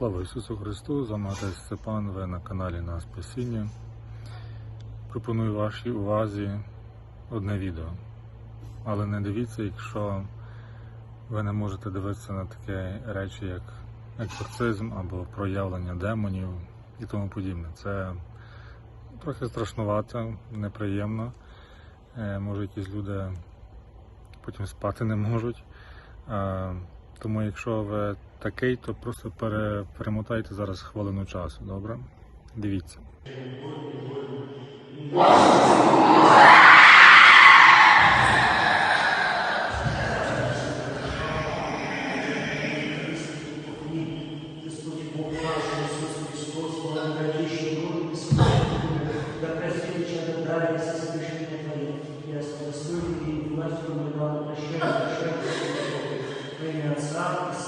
Слава Ісусу Христу! За вами отець Степан, ви на каналі на Спасіння. Пропоную вашій увазі одне відео. Але не дивіться, якщо ви не можете дивитися на такі речі, як екзорцизм або проявлення демонів і тому подібне. Це трохи страшнувато, неприємно. Е, Може, якісь люди потім спати не можуть. Е, Тому якщо ви такий, то просто пере, перемотайте зараз хвилину часу, добре? Дивіться.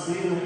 哎！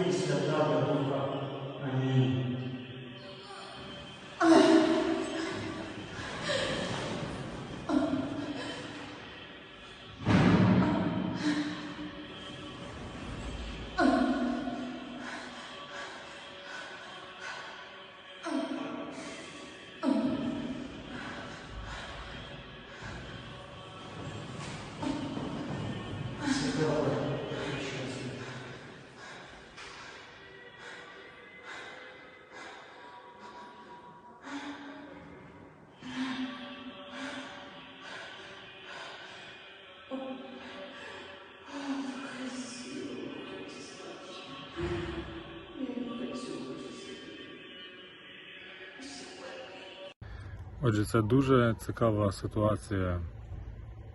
Отже, це дуже цікава ситуація,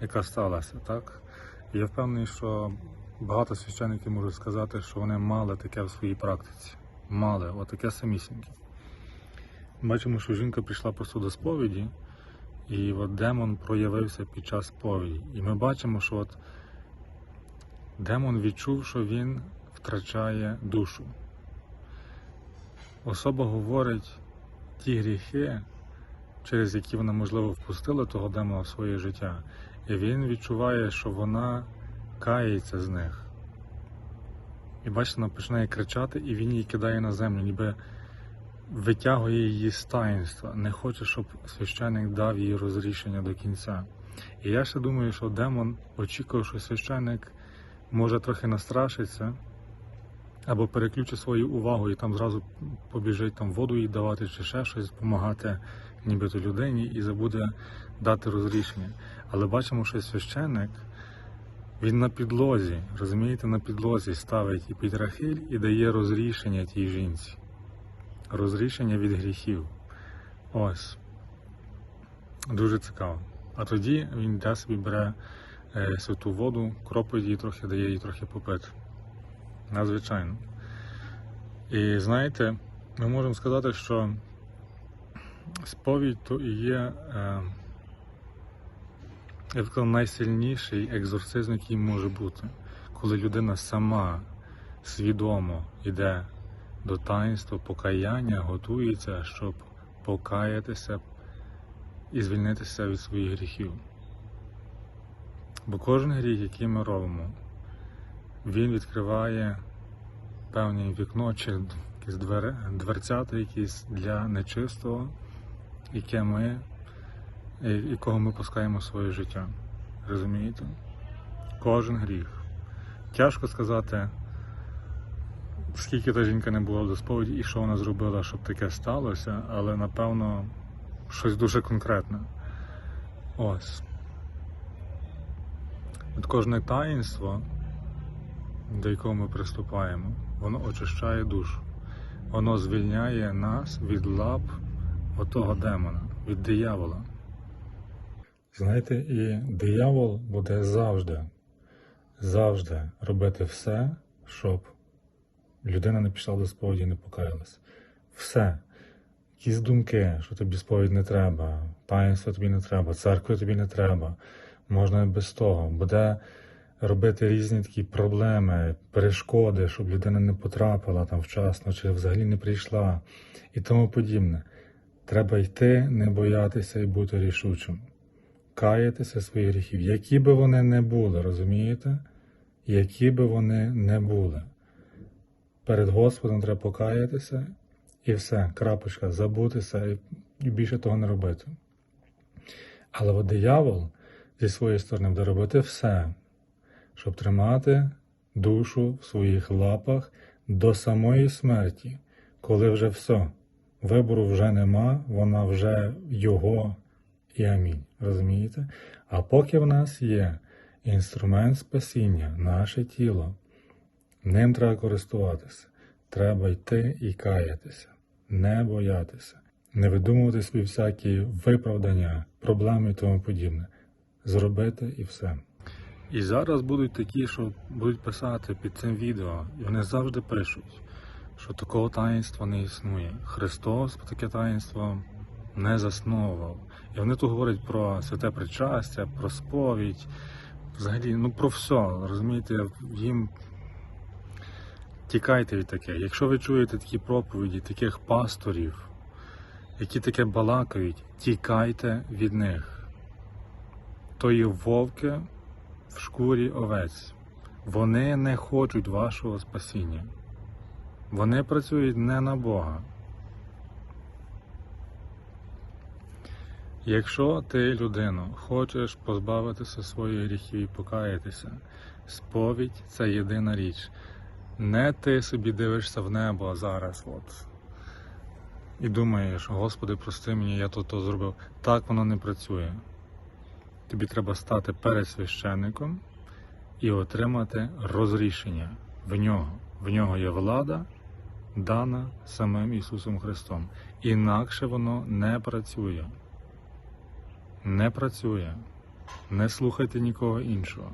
яка сталася, так? Я впевнений, що багато священиків можуть сказати, що вони мали таке в своїй практиці. Мали, отаке самісіньке. Бачимо, що жінка прийшла просто до сповіді, і от демон проявився під час сповіді. І ми бачимо, що от демон відчув, що він втрачає душу. Особа говорить ті гріхи, через які вона, можливо, впустила того демона в своє життя. І він відчуває, що вона кається з них. І бачите, вона починає кричати, і він її кидає на землю, ніби витягує її з таїнства, не хоче, щоб священник дав їй розрішення до кінця. І я ще думаю, що демон очікував, що священник може трохи настрашитися або переключить свою увагу і там зразу побіжить там воду їй давати чи ще щось, допомагати нібито людині і забуде дати розрішення. Але бачимо, що священник він на підлозі, розумієте, на підлозі ставить і підрахиль і дає розрішення тій жінці. Розрішення від гріхів. Ось. Дуже цікаво. А тоді він йде собі бере е, святу воду, кропить її трохи, дає їй трохи попити. Надзвичайно. І знаєте, ми можемо сказати, що сповідь то і є, е, я сказав, найсильніший екзорцизм, який може бути, коли людина сама свідомо йде до таїнства, покаяння, готується, щоб покаятися і звільнитися від своїх гріхів. Бо кожен гріх, який ми робимо, він відкриває певне вікно чи якісь дверцята якісь для нечистого, яке ми, якого ми пускаємо в своє життя. Розумієте? Кожен гріх. Тяжко сказати, скільки та жінка не була до сповіді і що вона зробила, щоб таке сталося, але напевно щось дуже конкретне. Ось. От кожне таїнство, до якого ми приступаємо, воно очищає душу. Воно звільняє нас від лап отого демона, від диявола. Знаєте, і диявол буде завжди, завжди робити все, щоб людина не пішла до сповіді і не покаялась. Все. Якісь думки, що тобі сповідь не треба, таїнства тобі не треба, церкви тобі не треба, можна і без того. Буде робити різні такі проблеми, перешкоди, щоб людина не потрапила там вчасно чи взагалі не прийшла і тому подібне. Треба йти, не боятися і бути рішучим. Каятися своїх гріхів, які би вони не були, розумієте? Які би вони не були. Перед Господом треба покаятися і все, крапочка, забутися і, більше того не робити. Але от диявол зі своєї сторони буде робити все, щоб тримати душу в своїх лапах до самої смерті, коли вже все, вибору вже нема, вона вже його і амінь. Розумієте? А поки в нас є інструмент спасіння, наше тіло, ним треба користуватися. Треба йти і каятися, не боятися, не видумувати собі всякі виправдання, проблеми і тому подібне. Зробити і все. І зараз будуть такі, що будуть писати під цим відео, і вони завжди пишуть, що такого таїнства не існує. Христос таке таїнство не засновував. І вони тут говорять про святе причастя, про сповідь, взагалі, ну про все. Розумієте, їм тікайте від таке. Якщо ви чуєте такі проповіді, таких пасторів, які таке балакають, тікайте від них. То є вовки в шкурі овець. Вони не хочуть вашого спасіння. Вони працюють не на Бога. Якщо ти, людино, хочеш позбавитися своїх гріхів і покаятися, сповідь це єдина річ. Не ти собі дивишся в небо зараз, от. І думаєш, Господи, прости мені, я то зробив. Так воно не працює. Тобі треба стати перед священником і отримати розрішення в нього. В нього є влада, дана самим Ісусом Христом. Інакше воно не працює. Не працює. Не слухайте нікого іншого.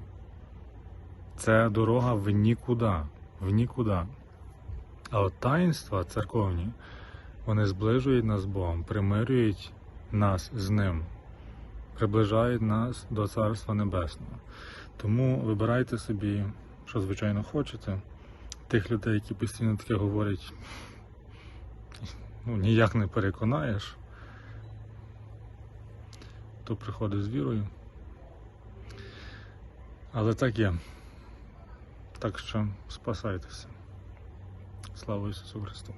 Це дорога в нікуди. В нікуди. А от таїнства церковні, вони зближують нас з Богом, примирюють нас з Ним, приближають нас до Царства Небесного. Тому вибирайте собі, що звичайно хочете. Тих людей, які постійно таке говорять, ну, ніяк не переконаєш, то приходить з вірою. Але так є. Так що спасайтеся. Слава Ісусу Христу!